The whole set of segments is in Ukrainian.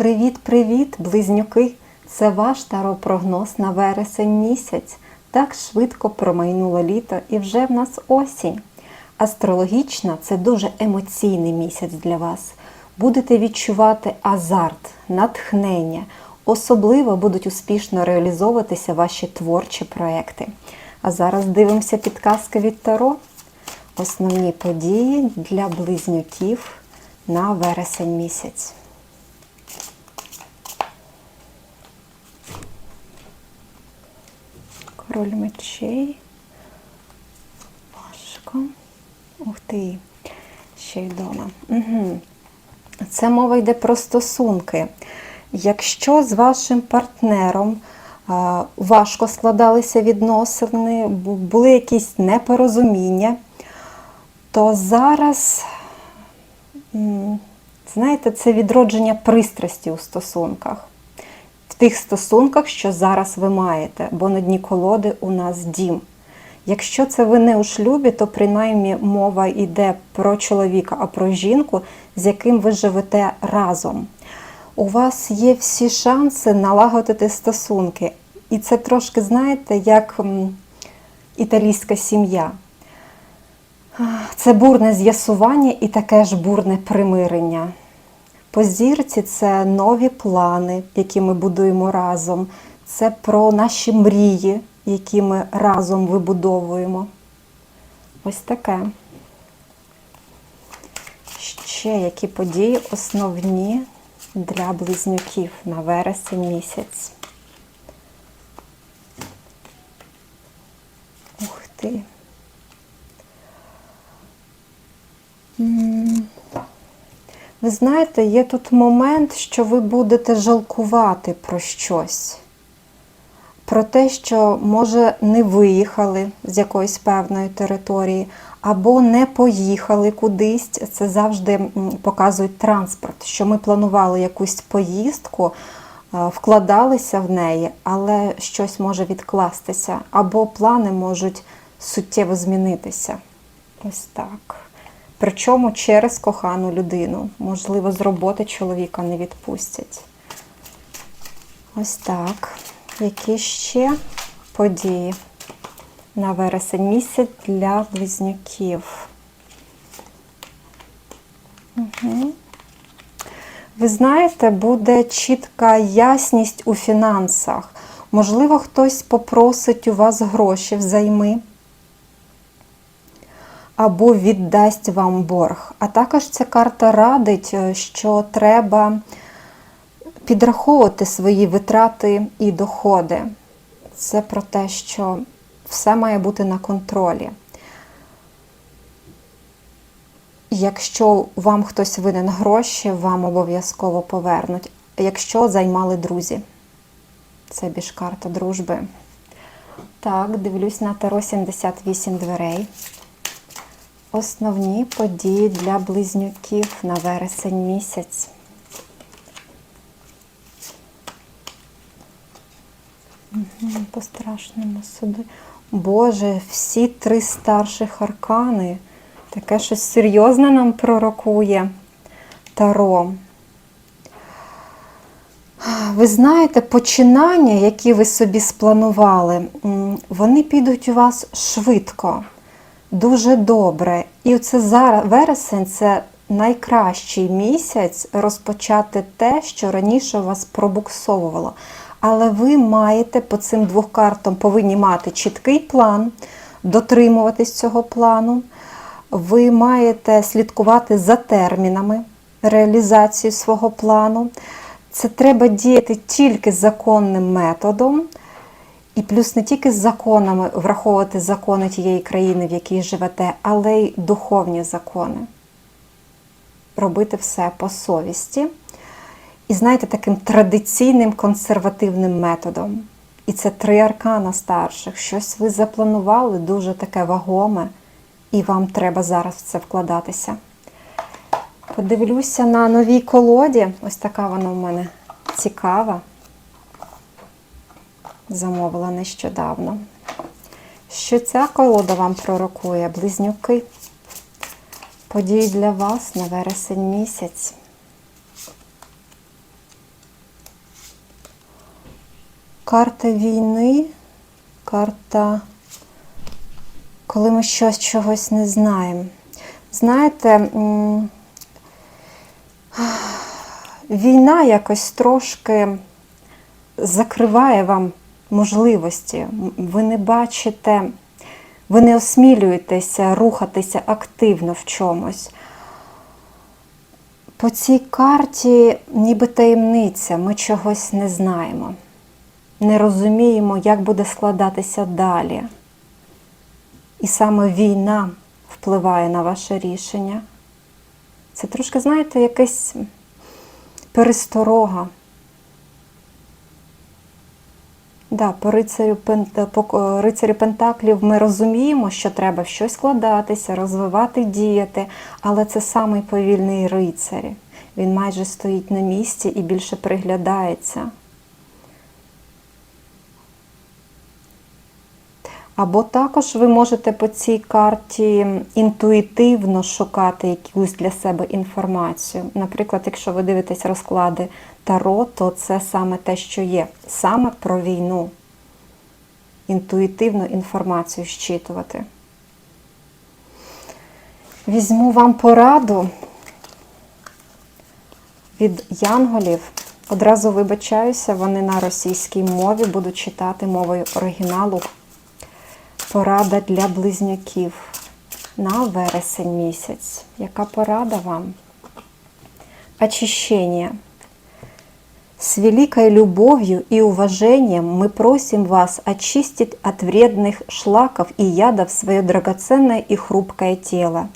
Привіт-привіт, близнюки! Це ваш таропрогноз на вересень місяць. Так швидко промайнуло літо і вже в нас осінь. Астрологічно це дуже емоційний місяць для вас. Будете відчувати азарт, натхнення. Особливо будуть успішно реалізовуватися ваші творчі проекти. А зараз дивимося підказки від Таро. Основні події для близнюків на вересень місяць. Король мечей. Важко. Ух ти, ще й вдома. Угу. Це мова йде про стосунки. Якщо з вашим партнером важко складалися відносини, були якісь непорозуміння, то зараз, знаєте, це відродження пристрасті у стосунках. В тих стосунках, що зараз ви маєте, бо на дні колоди у нас дім. Якщо це ви не у шлюбі, то принаймні мова йде про чоловіка, а про жінку, з яким ви живете разом. У вас є всі шанси налагодити стосунки. І це трошки, знаєте, як італійська сім'я. Це бурне з'ясування і таке ж бурне примирення. По зірці це нові плани, які ми будуємо разом. Це про наші мрії, які ми разом вибудовуємо. Ось таке. Ще які події основні для близнюків на вересень місяць. Ух ти. Знаєте, є тут момент, що ви будете жалкувати про щось. Про те, що, може, не виїхали з якоїсь певної території, або не поїхали кудись. Це завжди м, показують транспорт, що ми планували якусь поїздку, е, вкладалися в неї, але щось може відкластися, або плани можуть суттєво змінитися. Ось так. Причому через кохану людину. Можливо, з роботи чоловіка не відпустять. Ось так. Які ще події на вересень місяць для близнюків? Угу. Ви знаєте, буде чітка ясність у фінансах. Можливо, хтось попросить у вас гроші взайми або віддасть вам борг. А також ця карта радить, е, що треба підраховувати свої витрати і доходи. Це про те, що все має бути на контролі. Якщо вам хтось винен гроші, вам обов'язково повернуть. Якщо займали друзі, це більш карта дружби. Так, дивлюсь на Таро 78 дверей. Основні події для близнюків на вересень місяць. По страшному суду. Боже, всі три старших аркани. Таке щось серйозне нам пророкує Таро. Ви знаєте, починання, які ви собі спланували, вони підуть у вас швидко, дуже добре. І це зараз вересень це найкращий місяць розпочати те, що раніше вас пробуксовувало. Але ви маєте по цим двох картам повинні мати чіткий план, дотримуватись цього плану. Ви маєте слідкувати за термінами реалізації свого плану. Це треба діяти тільки законним методом, і плюс не тільки з законами враховувати закони тієї країни, в якій живете, але й духовні закони. Робити все по совісті. І знаєте, таким традиційним консервативним методом. І це три аркана старших. Щось ви запланували дуже таке вагоме, і вам треба зараз в це вкладатися. Подивлюся на новій колоді. Ось така вона в мене цікава. Замовила нещодавно. Що ця колода вам пророкує, близнюки? Події для вас на вересень місяць. карта війни, карта, коли ми щось чогось не знаємо. Знаєте, війна якось трошки закриває вам можливості. Ви не бачите, ви не осмілюєтеся рухатися активно в чомусь. По цій карті ніби таємниця, ми чогось не знаємо, не розуміємо, як буде складатися далі. І саме війна впливає на ваше рішення. Це трошки, знаєте, якась пересторога. Да, по рицарю, Пент- по е, рицарю Пентаклів ми розуміємо, що треба щось складатися, розвивати, діяти, але це самий повільний рицар. Він майже стоїть на місці і більше приглядається. Або також ви можете по цій карті інтуїтивно шукати якусь для себе інформацію. Наприклад, якщо ви дивитесь розклади Таро, то це саме те, що є, саме про війну. Інтуїтивну інформацію щитувати. Візьму вам пораду від янголів. Одразу вибачаюся, вони на російській мові буду читати мовою оригіналу. Порада для близняків на вересень місяць. Яка порада вам? Очищение. С великой любовью и уважением мы просим вас очистить от вредных шлаков и ядов свое драгоценное и хрупкое тело.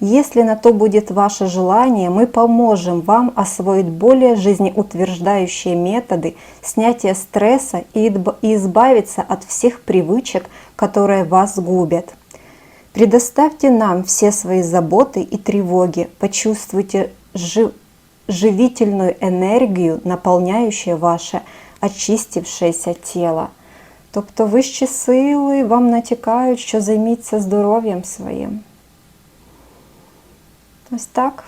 Если на то будет ваше желание, мы поможем вам освоить более жизнеутверждающие методы снятия стресса и идб- и избавиться от всех привычек, которые вас губят. Предоставьте нам все свои заботы и тревоги, почувствуйте жи- живительную энергию, наполняющую ваше очистившееся тіло. Тобто вищі сили вам натякають, що займіться здоров'ям своїм. Ось так.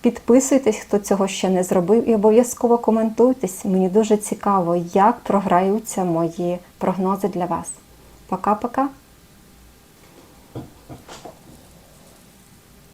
Підписуйтесь, хто цього ще не зробив, і обов'язково коментуйтесь. Мені дуже цікаво, як програються мої прогнози для вас. Пока-пока.